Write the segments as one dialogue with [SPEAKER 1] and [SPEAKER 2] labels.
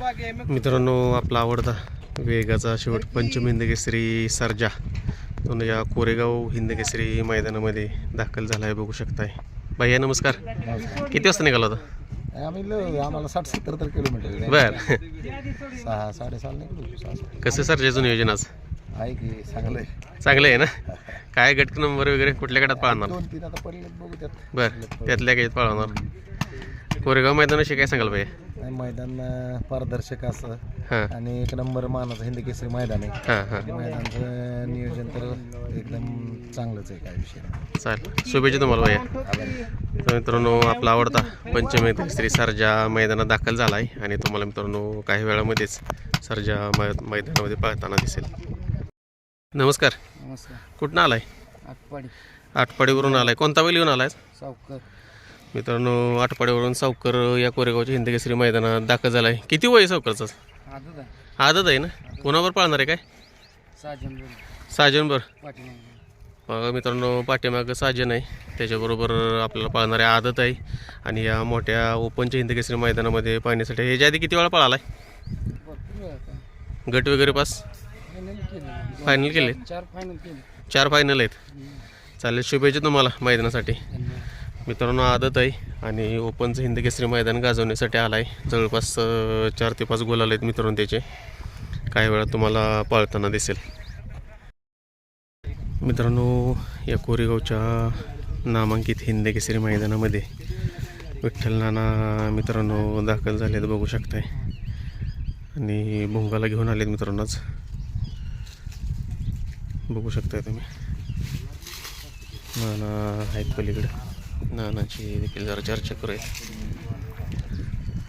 [SPEAKER 1] मित्रांनो आपला आवडता वेगाचा शेवट पंचम केसरी सर्जा. तो या कोरेगाव हिंदकेसरी मैदानामध्ये दाखल झाला आहे बघू शकताय. भैया नमस्कार. किती वाजता निघाला होता?
[SPEAKER 2] आम्ही आम्हाला साठ सत्तर तर किलोमीटर.
[SPEAKER 1] बर.
[SPEAKER 2] सहा साडेसहा निघलो.
[SPEAKER 1] कसं सर्जाचं नियोजन आज?
[SPEAKER 2] आहे की चांगलं आहे
[SPEAKER 1] चांगलं आहे ना? काय गट नंबर वगैरे कुठल्या गटात पाळणार?
[SPEAKER 2] दोन तीन आता पडले बघू त्यात.
[SPEAKER 1] बर. त्यातल्या काही पाळणार. कोरेगाव मैदानाविषयी काय सांगाल
[SPEAKER 2] नाही, मैदान अं, पारदर्शक असं.
[SPEAKER 1] हां.
[SPEAKER 2] आणि एक नंबर मानाचं हिंदी केसरी मैदान आहे.
[SPEAKER 1] हां हां.
[SPEAKER 2] मैदानचं नियोजन तर एकदम चांगलंच आहे काय विषय नाही.
[SPEAKER 1] चालेल. शुभेच्छा तुम्हाला भैया तर मित्रांनो आपला आवडता पंचमी श्री सर्जा मैदानात दाखल झाला आहे आणि तुम्हाला मित्रांनो काही वेळामध्येच सर्जा मै मैदानामध्ये पळताना दिसेल. नमस्कार.
[SPEAKER 2] नमस्कार.
[SPEAKER 1] कुठनं आलाय?
[SPEAKER 2] आटपाडी.
[SPEAKER 1] आटपाडीवरून आलाय. कोणता बैल येऊन आलाय?
[SPEAKER 2] सावकर.
[SPEAKER 1] मित्रांनो आटपाडीवरून सावकर या कोरेगावच्या हिंदकेसरी मैदानात दाखल झालाय. किती वय आहे सावकरचं?
[SPEAKER 2] आहे.
[SPEAKER 1] आदत आहे ना? कोणावर पाळणार आहे काय?
[SPEAKER 2] साजन
[SPEAKER 1] साजनबर
[SPEAKER 2] पाटील
[SPEAKER 1] बघा मित्रांनो पाठीमागं साजन आहे. त्याच्याबरोबर आपल्याला पाळणारे आदत आहे. आणि या मोठ्या ओपनच्या हिंदकेसरी मैदानामध्ये पाहण्यासाठी ह्याच्या आधी किती वेळा पळाला आहे गट वगैरे पास? फायनल केले.
[SPEAKER 2] चार फायनल केले.
[SPEAKER 1] चार फायनल आहेत. चालेल शुभेच्छा तुम्हाला मैदानासाठी. मित्रांनो आदत आहे. आणि ओपनचं हिंदकेसरी मैदान गाजवण्यासाठी आला आहे जवळपास चार ते पाच गोल आले आहेत मित्रांनो त्याचे. काही वेळा तुम्हाला पाळताना दिसेल. मित्रांनो या कोरेगावच्या नामांकित हिंदकेसरी मैदानामध्ये विठ्ठल नाना मित्रांनो दाखल झाले आहेत बघू शकताय. आणि भोंगाला घेऊन आलेत मित्रांनोच बघू शकताय तुम्ही. नाना आहेत पलीकडे. नानाची देखील जरा चर्चा करूया.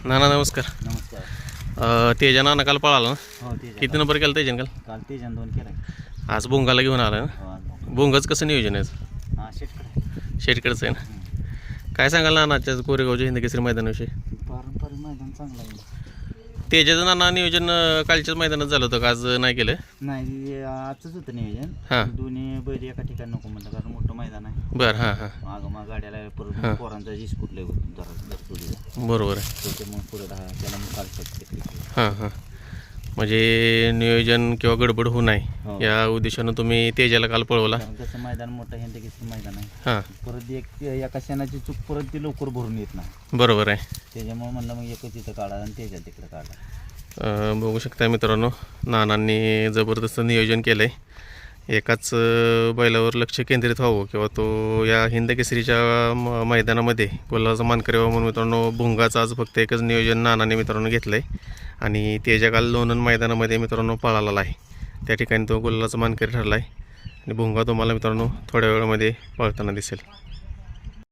[SPEAKER 1] नाना नमस्कार.
[SPEAKER 2] नमस्कार.
[SPEAKER 1] तेजा नाना काल पळाला ना?
[SPEAKER 2] हो
[SPEAKER 1] किती नंबर केला तेजन काल?
[SPEAKER 2] काल ते जण दोन केला.
[SPEAKER 1] आज बोंगाला घेऊन आला ना? बोंगाच कसं नियोजन आहे
[SPEAKER 2] हा
[SPEAKER 1] शेटकडचं आहे ना? काय सांगाल नानाच्या कोरेगावच्या हिंदकेसरी मैदानाविषयी?
[SPEAKER 2] पारंपरिक मैदान चांगलं आहे.
[SPEAKER 1] तेजाचं नाना नियोजन अं, कालच्याच मैदानात झालं होतं का? आज नाही केलं?
[SPEAKER 2] नाही आजच होतं नियोजन. दोन्ही बैल एका ठिकाणी नको म्हणलं कारण मोठं मैदान आहे.
[SPEAKER 1] बरं हां हां.
[SPEAKER 2] मागं माग गाड्याला. परत पोरांचा जीस कुठले जरा
[SPEAKER 1] बरोबर आहे.
[SPEAKER 2] त्याच्यामुळे पुढे दहा त्याला मग काल
[SPEAKER 1] हां हां. म्हणजे नियोजन किंवा गडबड होऊ नये.
[SPEAKER 2] हो.
[SPEAKER 1] या उद्देशानं तुम्ही तेजाला काल पळवला.
[SPEAKER 2] कारण कसं मैदान मोठं मैदान आहे.
[SPEAKER 1] हां.
[SPEAKER 2] परत एक एका क्षणाची चूक परत ती लवकर भरून येत नाही.
[SPEAKER 1] बरोबर आहे.
[SPEAKER 2] त्याच्यामुळे म्हणलं मग एकच इथं काढा आणि त्याच्या तिकडे काढा.
[SPEAKER 1] अं, बघू शकता मित्रांनो नानांनी जबरदस्त नियोजन केलं आहे एकाच अं, बैलावर लक्ष केंद्रित व्हावं किंवा तो या हिंदकेसरीच्या म- मैदानामध्ये गोलाचा मानकरी व्हावा म्हणून मित्रांनो भुंगाचं आज फक्त एकच नियोजन नानाने मित्रांनो घेतलं आहे आणि त्याच्या काल लोणन मैदानामध्ये मित्रांनो पळालेला आहे. त्या ठिकाणी तो गुलालाचा मानकरी ठरला आहे आणि भुंगा तुम्हाला मित्रांनो थोड्या वेळामध्ये पळताना दिसेल.